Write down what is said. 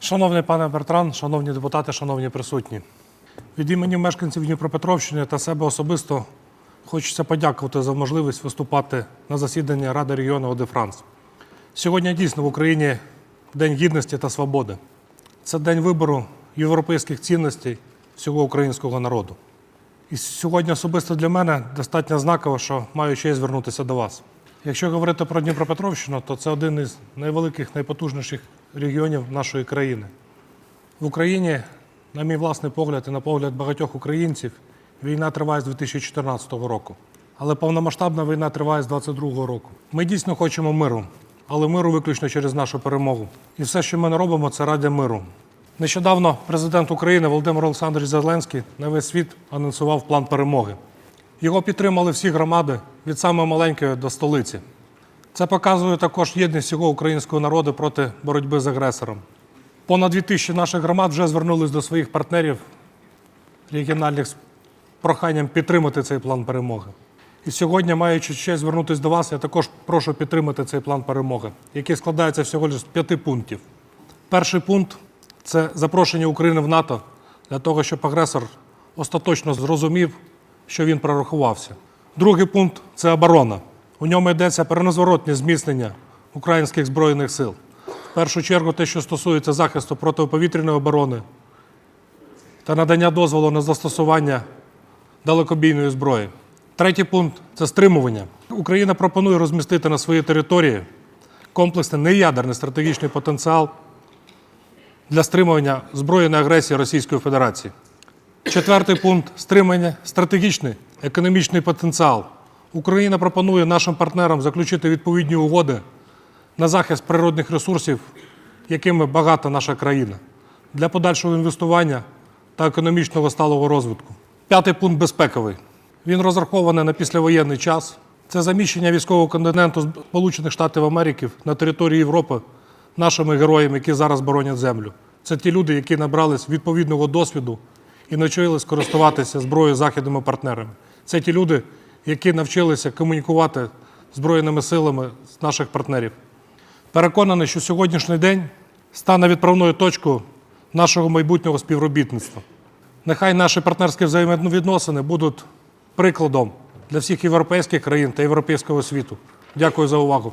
Шановний пане Бертран, шановні депутати, шановні присутні. Від імені мешканців Дніпропетровщини та себе особисто хочеться подякувати за можливість виступати на засіданні Ради регіону Оде Франс. Сьогодні дійсно в Україні День гідності та свободи. Це день вибору європейських цінностей всього українського народу. І сьогодні особисто для мене достатньо знаково, що маю честь звернутися до вас. Якщо говорити про Дніпропетровщину, то це один із найвеликих, найпотужніших регіонів нашої країни. В Україні, на мій власний погляд і на погляд багатьох українців, війна триває з 2014 року. Але повномасштабна війна триває з 2022 року. Ми дійсно хочемо миру, але миру виключно через нашу перемогу. І все, що ми не робимо, це ради миру. Нещодавно президент України Володимир Олександрович Зеленський на весь світ анонсував план перемоги. Його підтримали всі громади від самої маленької до столиці. Це показує також єдність всього українського народу проти боротьби з агресором. Понад 2000 наших громад вже звернулись до своїх партнерів регіональних з проханням підтримати цей план перемоги. І сьогодні, маючи честь звернутися до вас, я також прошу підтримати цей план перемоги, який складається всього лише з п'яти пунктів. Перший пункт це запрошення України в НАТО для того, щоб агресор остаточно зрозумів, що він прорахувався. Другий пункт це оборона. У ньому йдеться про незворотне зміцнення українських збройних сил. В першу чергу, те, що стосується захисту протиповітряної оборони та надання дозволу на застосування далекобійної зброї. Третій пункт це стримування. Україна пропонує розмістити на своїй території комплексний неядерний стратегічний потенціал для стримування збройної агресії Російської Федерації. Четвертий пункт стримання стратегічний економічний потенціал. Україна пропонує нашим партнерам заключити відповідні угоди на захист природних ресурсів, якими багата наша країна, для подальшого інвестування та економічного сталого розвитку. П'ятий пункт безпековий. Він розрахований на післявоєнний час. Це заміщення військового континенту Сполучених Штатів Америки на території Європи нашими героями, які зараз боронять землю. Це ті люди, які набрались відповідного досвіду і навчились користуватися зброєю західними партнерами. Це ті люди, які навчилися комунікувати збройними силами наших партнерів. Переконаний, що сьогоднішній день стане відправною точкою нашого майбутнього співробітництва. Нехай наші партнерські взаємовідносини будуть прикладом для всіх європейських країн та європейського світу. Дякую за увагу.